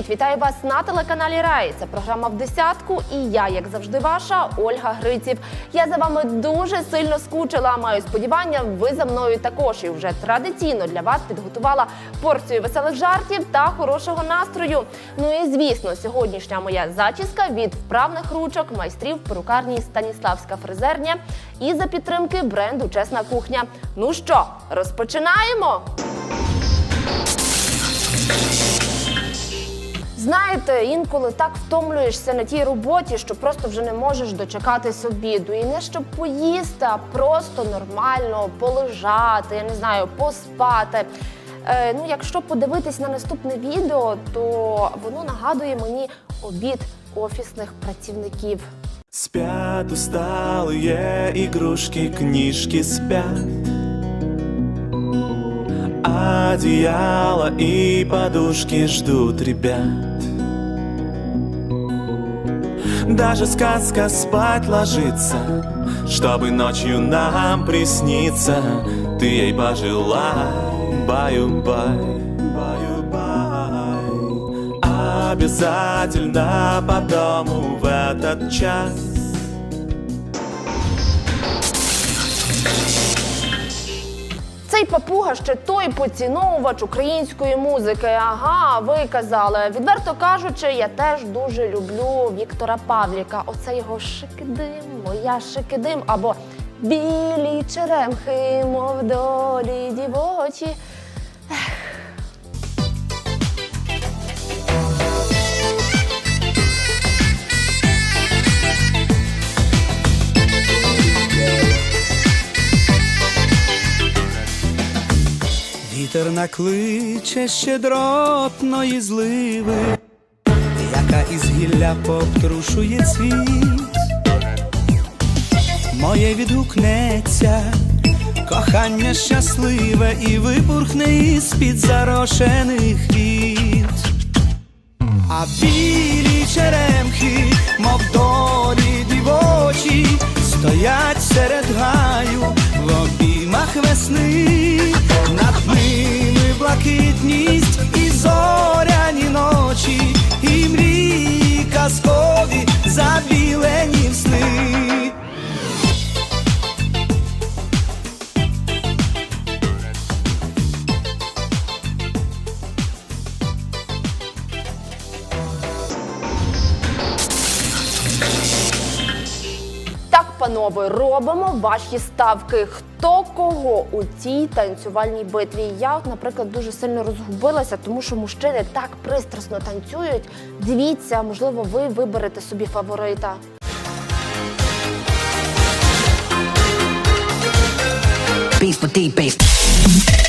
Привіт! Вітаю вас на телеканалі Рай. Це програма в десятку. І я, як завжди, ваша Ольга Гриців. Я за вами дуже сильно скучила. Маю сподівання, ви за мною також. І вже традиційно для вас підготувала порцію веселих жартів та хорошого настрою. Ну і звісно, сьогоднішня моя зачіска від вправних ручок майстрів перукарні Станіславська фрезерня і за підтримки бренду Чесна кухня. Ну що, розпочинаємо? Знаєте, інколи так втомлюєшся на тій роботі, що просто вже не можеш дочекатись обіду. І не щоб поїсти, а просто нормально полежати, я не знаю, поспати. Е, ну, якщо подивитись на наступне відео, то воно нагадує мені обід офісних працівників. Спят усталые игрушки, книжки спят Одеяло и подушки ждут ребят. Даже сказка спать ложится Чтобы ночью нам присниться. Ты ей пожелай, баю-бай, Обязательно по дому в этот час Цей папуга ще той поціновувач української музики. Ага, ви казали. Відверто кажучи, я теж дуже люблю Віктора Павліка. Оце його шикидим, моя шикидим, або білі черемхи, мов долі дівочі. Вітер накличе щедротної зливи, яка із гілля повтрушує цвіт. Моє відгукнеться, кохання щасливе і випурхне із-під зарошених віт. А білі черемхи, мов долі дівочі, стоять серед гаю в обіймах весни, szlaki dni Так, панове, робимо ваші ставки. Хто кого у цій танцювальній битві? Я, от, наприклад, дуже сильно розгубилася, тому що мужчини так пристрасно танцюють. Дивіться, можливо, ви виберете собі фаворита. Beats for deep bass.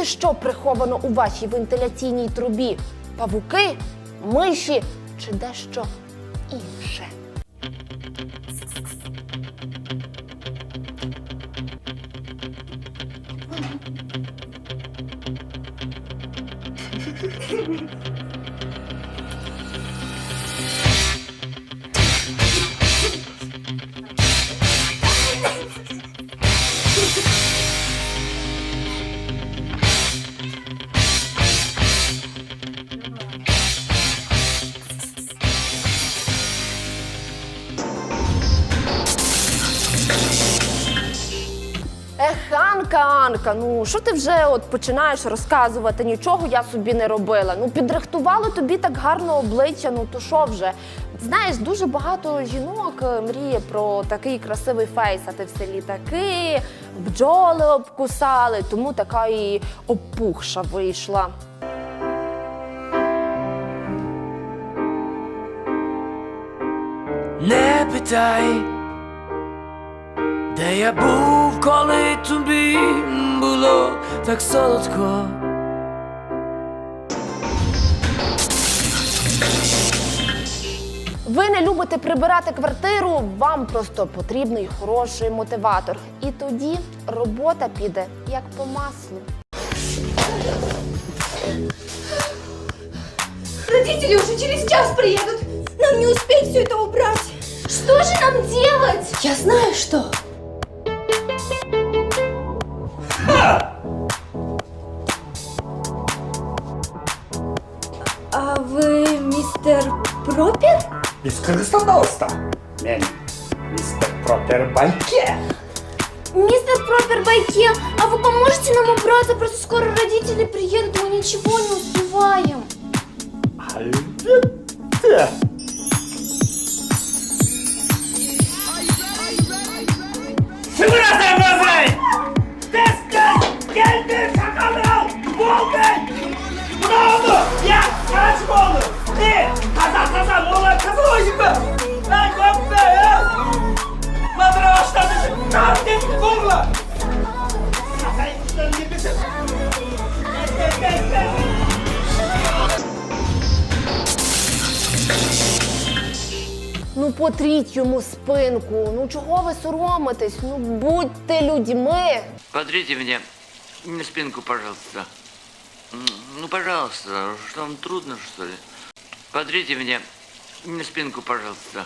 Знаєте, що приховано у вашій вентиляційній трубі? Павуки, миші чи дещо інше? Анка, Анка, ну що ти вже от починаєш розказувати? Нічого я собі не робила. Ну підрихтували тобі так гарно обличчя. Ну то що вже? Знаєш, дуже багато жінок е, мріє про такий красивий фейс, а ти в селі таки, бджоли обкусали, тому така і опухша вийшла. Не питай, де я був, коли тобі було так солодко. Ви не любите прибирати квартиру, вам просто потрібний хороший мотиватор. І тоді робота піде як по маслу. Родители уже через час приедут. Нам не успеть все это убрать. Что же нам делать? Я знаю, что. Asta. Men Mr. Proper Байке. Мистер Пропер Байке, а вы поможете нам убраться? Просто скоро родители приедут, мы ничего не успеваем. Альбетте. Сыбраться базай! Тестер! Гельдер! Шакалрал! Болден! Браво! Я! Кач Болден! Ты! Казан, казан! Олар, казан! Ну потріть йому спинку. Ну чого ви соромитесь? Ну будьте людьми. Потрите мне на спинку, пожалуйста. Ну, пожалуйста, что вам трудно, что ли? Потрите мне на спинку, пожалуйста.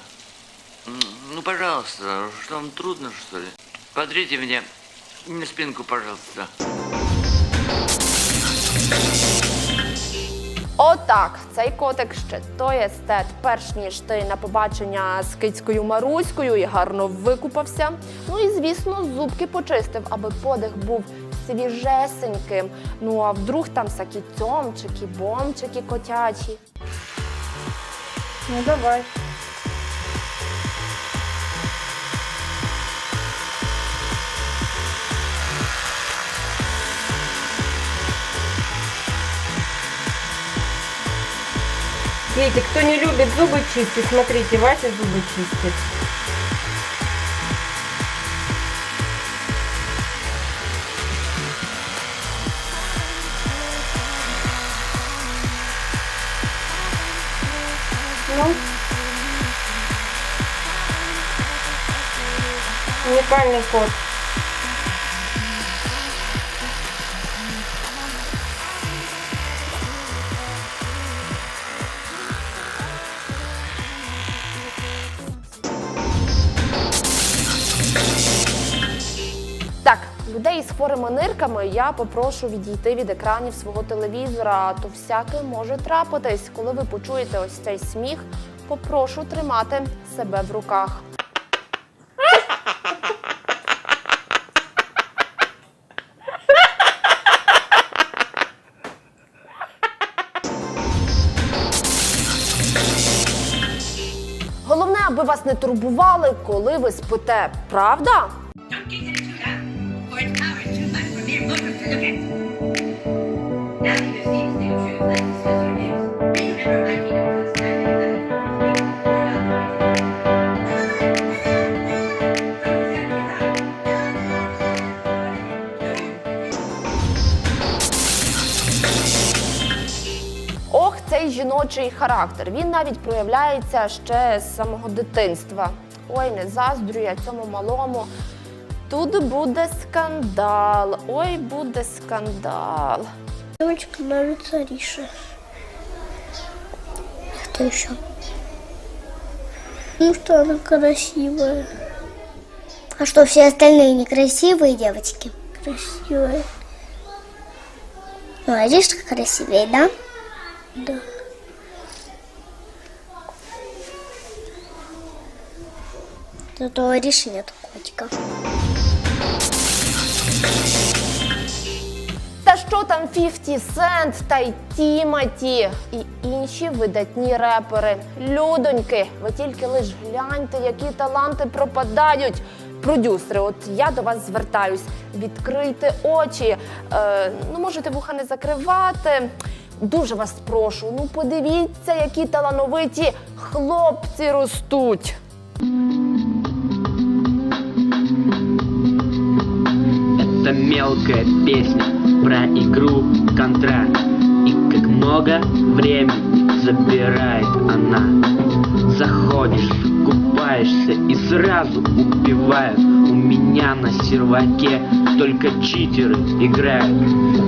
Ну, пожалуйста, что вам трудно, что ли? Потрите мне на спинку, пожалуйста. Отак, цей котик ще той естет, перш ніж ти на побачення з кицькою Маруською і гарно викупався. Ну і звісно, зубки почистив, аби подих був свіжесеньким. Ну а вдруг там всякі цьомчики, бомчики котячі. Ну давай. Дети, кто не любит зубы чистить, смотрите, Вася зубы чистит. Ну. Уникальный кот. Людей з хворими нирками я попрошу відійти від екранів свого телевізора, то всяке може трапитись. Коли ви почуєте ось цей сміх, попрошу тримати себе в руках. Головне, аби вас не турбували, коли ви спите, правда? Ох, цей жіночий характер. Він навіть проявляється ще з самого дитинства. Ой, не заздрю я цьому малому. Тут буде скандал. Ой, буде скандал. Девочка нравится Ариша. Кто еще? Ну что она красивая. А что, все остальные некрасивые девочки? Красивые. Ну, Аришка красивее, да? Да. Зато у Ариши нет котика. Що там 50 Cent та й Тіматі і інші видатні репери. Людоньки, ви тільки лиш гляньте, які таланти пропадають. Продюсери, от я до вас звертаюсь. Відкрийте очі. Е, ну, можете вуха не закривати. Дуже вас прошу. Ну подивіться, які талановиті хлопці ростуть. Это мелкая песня про игру контракт. И как много времени забирает она. Заходишь, купаешься и сразу убивают. У меня на серваке только читеры играют.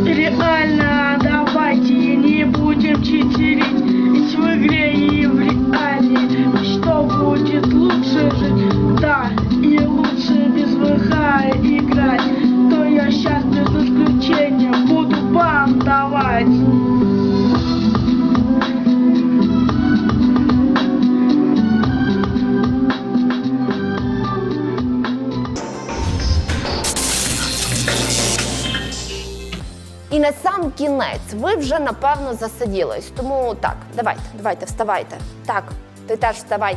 Реально, давайте не будем читерить. Ведь вы сам кінець. Ви вже напевно засиділись. Тому так, давайте, давайте, вставайте. Так, ти теж вставай.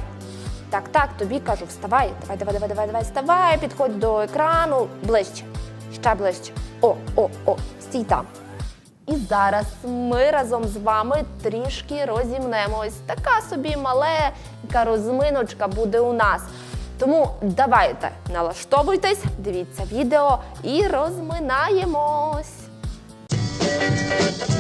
Так, так, тобі кажу, вставай. Давай, давай, давай, давай, давай, вставай, підходь до екрану. Ближче, ще ближче. О, о, о, стій там. І зараз ми разом з вами трішки розімнемось. Така собі маленька розминочка буде у нас. Тому давайте налаштовуйтесь, дивіться відео і розминаємось. Ну що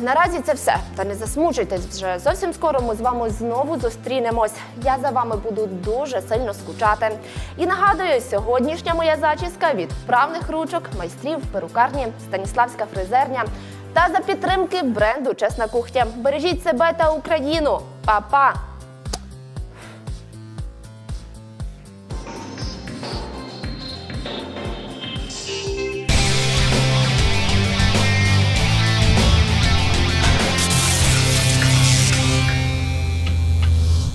наразі це все. Та не засмучуйтесь вже. Зовсім скоро ми з вами знову зустрінемось. Я за вами буду дуже сильно скучати. І нагадую, сьогоднішня моя зачіска від вправних ручок, майстрів перукарні, Станіславська фрезерня та за підтримки бренду Чесна кухня. Бережіть себе та Україну. Па-па!